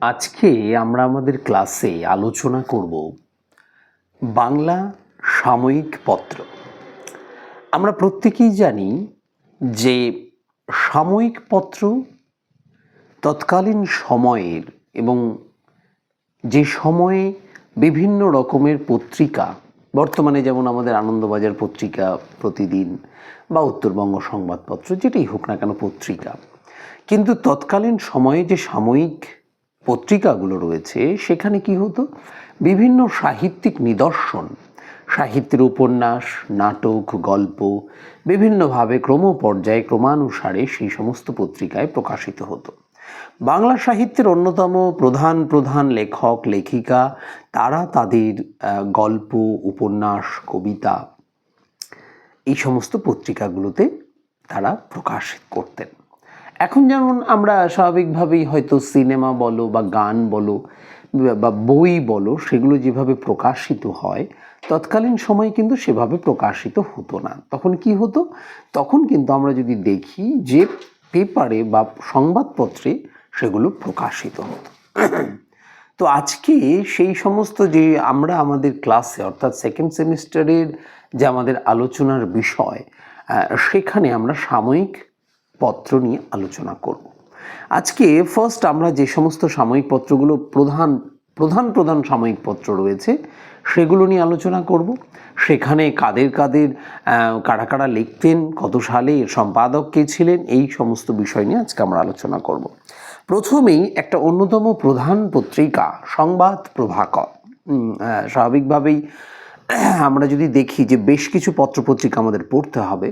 আজকে আমরা আমাদের ক্লাসে আলোচনা করব বাংলা সাময়িক পত্র। আমরা প্রত্যেকেই জানি যে সাময়িক পত্র তৎকালীন সময়ের এবং যে সময়ে বিভিন্ন রকমের পত্রিকা, বর্তমানে যেমন আমাদের আনন্দবাজার পত্রিকা প্রতিদিন বা উত্তরবঙ্গ সংবাদপত্র, যেটাই হোক না কেন পত্রিকা, কিন্তু তৎকালীন সময়ে যে সাময়িক পত্রিকাগুলো রয়েছে, সেখানে কি হতো? বিভিন্ন সাহিত্যিক নিদর্শন, সাহিত্যের উপন্যাস, নাটক, গল্প, বিভিন্নভাবে ক্রমপর্যায়ে, ক্রমানুসারে সেই সমস্ত পত্রিকায় প্রকাশিত হতো। বাংলা সাহিত্যের অন্যতম প্রধান প্রধান লেখক, লেখিকা তারা তাদের গল্প, উপন্যাস, কবিতা এই সমস্ত পত্রিকাগুলোতে তারা প্রকাশ করতেন। এখন যেমন আমরা স্বাভাবিকভাবেই হয়তো সিনেমা বলো বা গান বলো বা বই বলো, সেগুলো যেভাবে প্রকাশিত হয়, তৎকালীন সময় কিন্তু সেভাবে প্রকাশিত হতো না। তখন কি হতো? তখন কিন্তু আমরা যদি দেখি যে পেপারে বা সংবাদপত্রে সেগুলো প্রকাশিত হতো। তো আজকে সেই সমস্ত যে আমরা আমাদের ক্লাসে, অর্থাৎ সেকেন্ড সেমিস্টারের যে আমাদের আলোচনার বিষয় সেখানে আমরা সাময়িক পত্র নিয়ে আলোচনা করব। আজকে ফার্স্ট আমরা যে সমস্ত সাময়িক পত্রগুলো প্রধান প্রধান প্রধান সাময়িক পত্র রয়েছে, সেগুলো নিয়ে আলোচনা করব। সেখানে কাদের কাদের কারা কারা লিখতেন, কত সালে সম্পাদক কে ছিলেন, এই সমস্ত বিষয় নিয়ে আজকে আমরা আলোচনা করব। প্রথমেই একটা অন্যতম প্রধান পত্রিকা, সংবাদ প্রভাকর। স্বাভাবিকভাবেই আমরা যদি দেখি যে বেশ কিছু পত্রপত্রিকা আমাদের পড়তে হবে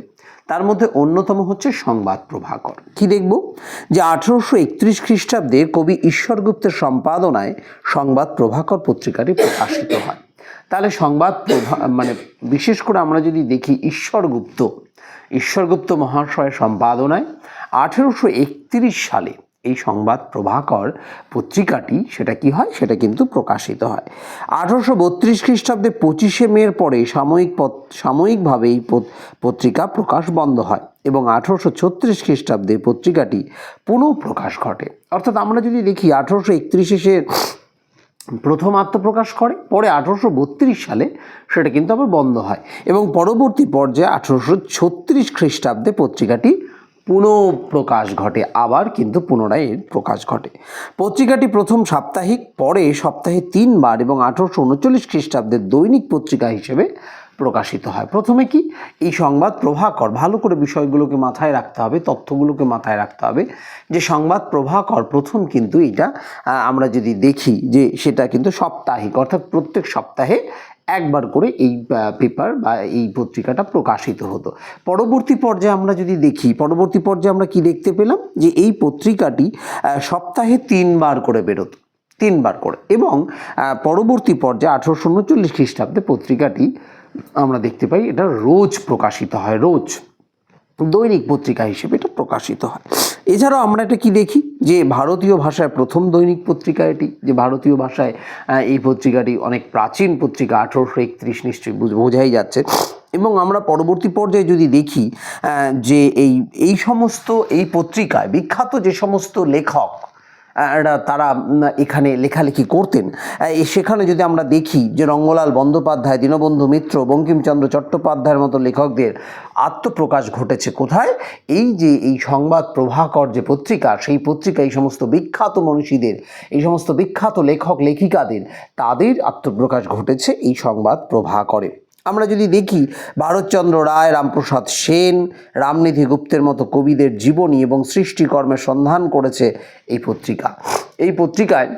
তার মধ্যে অন্যতম হচ্ছে সংবাদ প্রভাকর। কি দেখব? যে আঠারোশো একত্রিশ খ্রিস্টাব্দে কবি ঈশ্বরগুপ্তের সম্পাদনায় সংবাদ প্রভাকর পত্রিকাটি প্রকাশিত হয়। তাহলে সংবাদ প্রভা মানে বিশেষ করে আমরা যদি দেখি ঈশ্বরগুপ্ত ঈশ্বরগুপ্ত মহাশয়ের সম্পাদনায় আঠেরোশো একত্রিশ সালে এই সংবাদ প্রভাকর পত্রিকাটি সেটা কি হয়? সেটা কিন্তু প্রকাশিত হয়। আঠারোশো বত্রিশ খ্রিস্টাব্দে পঁচিশে মের পরে সাময়িক সাময়িকভাবে এই পত্রিকা প্রকাশ বন্ধ হয় এবং আঠারোশো ছত্রিশ খ্রিস্টাব্দে পত্রিকাটি পুনঃ প্রকাশ ঘটে। অর্থাৎ আমরা যদি দেখি আঠারোশো একত্রিশে প্রথম আত্মপ্রকাশ করে, পরে আঠারোশো বত্রিশ সালে সেটা কিন্তু আবার বন্ধ হয় এবং পরবর্তী পর্যায়ে আঠারোশো ছত্রিশ খ্রিস্টাব্দে পত্রিকাটি পুনঃ প্রকাশ ঘটে, আবার কিন্তু পুনরায় এর প্রকাশ ঘটে। পত্রিকাটি প্রথম সাপ্তাহিক, পরে সপ্তাহে তিনবার এবং আঠারোশো উনচল্লিশ খ্রিস্টাব্দের দৈনিক পত্রিকা হিসেবে প্রকাশিত হয়। প্রথমে কি? এই সংবাদ প্রভাকর, ভালো করে বিষয়গুলোকে মাথায় রাখতে হবে, তথ্যগুলোকে মাথায় রাখতে হবে। যে সংবাদ প্রভাকর, প্রথম কিন্তু এটা আমরা যদি দেখি যে সেটা কিন্তু সাপ্তাহিক, অর্থাৎ প্রত্যেক সপ্তাহে একবার করে এই পেপার বা এই পত্রিকাটা প্রকাশিত হতো। পরবর্তী পর্যায়ে আমরা যদি দেখি, পরবর্তী পর্যায়ে আমরা কি দেখতে পেলাম? যে এই পত্রিকাটি সপ্তাহে তিনবার করে বেরোতো। তিনবার করে। এবং পরবর্তী পর্যায়ে আঠারোশো উনচল্লিশ খ্রিস্টাব্দে পত্রিকাটি আমরা দেখতে পাই, এটা রোজ প্রকাশিত হয়, রোজ। দৈনিক পত্রিকা হিসেবে এটা প্রকাশিত হয়। এছাড়াও আমরা এটা কি দেখি? যে ভারতীয় ভাষায় প্রথম দৈনিক পত্রিকা এটি, যে ভারতীয় ভাষায় এই পত্রিকাটি অনেক প্রাচীন পত্রিকা, আঠেরোশো একত্রিশ নিশ্চয়ই বুঝ- বোঝাই যাচ্ছে। এবং আমরা পরবর্তী পর্যায়ে যদি দেখি যে এই এই সমস্ত, এই পত্রিকায়, বিখ্যাত যে সমস্ত লেখক তারা এখানে লেখালেখি করতেন। সেখানে যদি আমরা দেখি যে রঙ্গলাল বন্দ্যোপাধ্যায়, দীনবন্ধু মিত্র, বঙ্কিমচন্দ্র চট্টোপাধ্যায়ের মতো লেখকদের আত্মপ্রকাশ ঘটেছে কোথায়? এই যে এই সংবাদ প্রভাকর যে পত্রিকা, সেই পত্রিকা এই সমস্ত বিখ্যাত মনীষীদের, এই সমস্ত বিখ্যাত লেখক, লেখিকাদের, তাদের আত্মপ্রকাশ ঘটেছে এই সংবাদ প্রভাকরে। আমরা যদি দেখি, ভারতচন্দ্র রায়, রামপ্রসাদ সেন, রামনিধি গুপ্তের মতো কবিদের জীবনী এবং সৃষ্টিকর্মের সন্ধান করেছে এই পত্রিকা। এই পত্রিকায়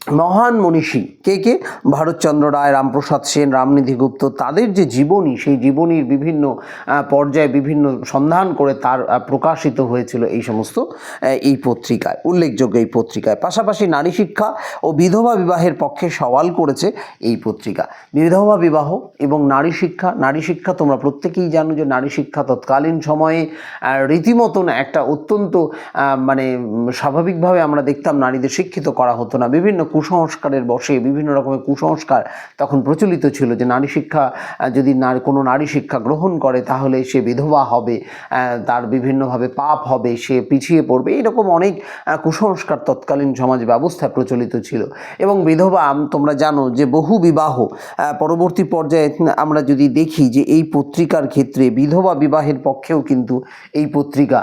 মহান মনীষী কে কে? ভারতচন্দ্র রায়, রামপ্রসাদ সেন, রামনিধি গুপ্ত, তাদের যে জীবনী, সেই জীবনীর বিভিন্ন পর্যায়ে বিভিন্ন সন্ধান করে তার প্রকাশিত হয়েছিল এই সমস্ত এই পত্রিকায়, উল্লেখযোগ্য এই পত্রিকায়। পাশাপাশি নারী শিক্ষা ও বিধবা বিবাহের পক্ষে সওয়াল করেছে এই পত্রিকা। বিধবা বিবাহ এবং নারী শিক্ষা নারী শিক্ষা তোমরা প্রত্যেকেই জানো যে নারী শিক্ষা তৎকালীন সময়ে রীতিমতন একটা অত্যন্ত মানে স্বাভাবিকভাবে আমরা দেখতাম নারীদের শিক্ষিত করা হতো না। বিভিন্ন কুসংস্কারের বসে বিভিন্ন রকমের কুসংস্কার তখন প্রচলিত ছিল যে নারী শিক্ষা যদি নারী, কোনো নারী শিক্ষা গ্রহণ করে তাহলে সে বিধবা হবে তার বিভিন্নভাবে পাপ হবে, সে পিছিয়ে পড়বে। এরকম অনেক কুসংস্কার তৎকালীন সমাজ ব্যবস্থায় প্রচলিত ছিল। এবং বিধবা তোমরা জানো যে বহু বিবাহ পরবর্তী পর্যায়ে আমরা যদি দেখি যে এই পত্রিকার ক্ষেত্রে বিধবা বিবাহের পক্ষেও কিন্তু এই পত্রিকা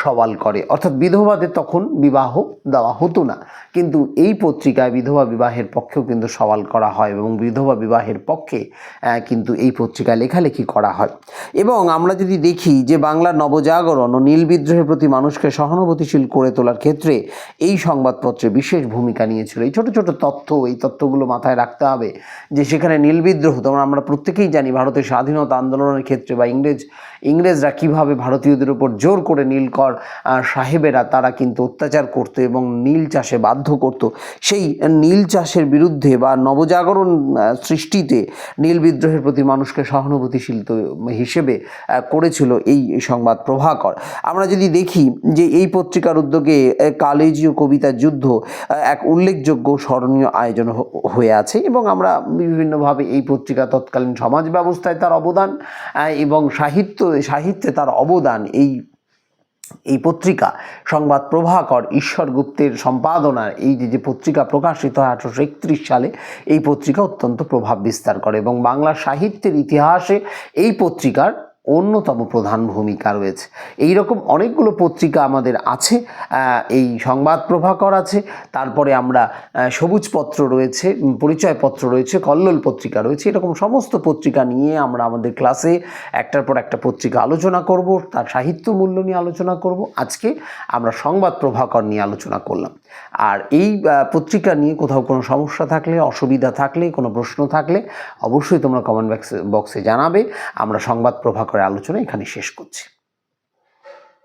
সওয়াল করে। অর্থাৎ বিধবাদের তখন বিবাহ দেওয়া হতো না। কিন্তু এই পত্রিকায় বিধবা বিবাহের পক্ষেও কিন্তু সওয়াল করা হয় এবং বিধবা বিবাহের পক্ষে কিন্তু এই পত্রিকায় লেখালেখি করা হয়। এবং আমরা যদি দেখি যে বাংলার নবজাগরণ ও নীল বিদ্রোহের প্রতি মানুষকে সহানুভূতিশীল করে তোলার ক্ষেত্রে এই সংবাদপত্রে বিশেষ ভূমিকা নিয়েছিল। এই ছোট ছোট তথ্য, এই তথ্যগুলো মাথায় রাখতে হবে যে সেখানে নীল বিদ্রোহ, তোমরা, আমরা প্রত্যেকেই জানি ভারতের স্বাধীনতা আন্দোলনের ক্ষেত্রে বা ইংরেজ, ইংরেজরা কীভাবে ভারতীয়দের উপর জোর করে নীলকর সাহেবেরা তারা কিন্তু অত্যাচার করতো এবং নীল চাষে বাধ্য করত। সেই নীল চাষের বিরুদ্ধে বা নবজাগরণ সৃষ্টিতে নীল বিদ্রোহের প্রতি মানুষকে সহানুভূতিশীল হিসেবে করেছিল এই সংবাদ প্রভাকর। আমরা যদি দেখি যে এই পত্রিকার উদ্যোগে কালেজীয় কবিতা যুদ্ধ এক উল্লেখযোগ্য স্মরণীয় আয়োজন হয়ে আছে এবং আমরা বিভিন্নভাবে এই পত্রিকা তৎকালীন সমাজ ব্যবস্থায় তার অবদান এবং সাহিত্য, সাহিত্যে তার অবদান এই এই পত্রিকা, সংবাদ প্রভাকর ঈশ্বর গুপ্তের সম্পাদনার এই যে যে পত্রিকা প্রকাশিত হয় আঠারোশো একত্রিশ সালে, এই পত্রিকা অত্যন্ত প্রভাব বিস্তার করে এবং বাংলা সাহিত্যের ইতিহাসে এই পত্রিকার অন্যতম প্রধান ভূমিকা রয়েছে। এই রকম অনেকগুলো পত্রিকা আমাদের আছে এই সংবাদ প্রভাকর আছে তারপরে আমরা আহ, সবুজপত্র রয়েছে পরিচয়পত্র রয়েছে কল্লোল পত্রিকা রয়েছে এরকম সমস্ত পত্রিকা নিয়ে আমরা আমাদের ক্লাসে একটার পর একটা পত্রিকা আলোচনা করব তার সাহিত্য মূল্য নিয়ে আলোচনা করব। আজকে আমরা সংবাদ প্রভাকর নিয়ে আলোচনা করলাম। আর এই পত্রিকা নিয়ে কোথাও কোনো সমস্যা থাকলে অসুবিধা থাকলে কোনো প্রশ্ন থাকলে অবশ্যই তোমরা কমেন্ট বক্সে জানাবে। আমরা সংবাদ প্রভাকরের আলোচনা এখানে শেষ করছি।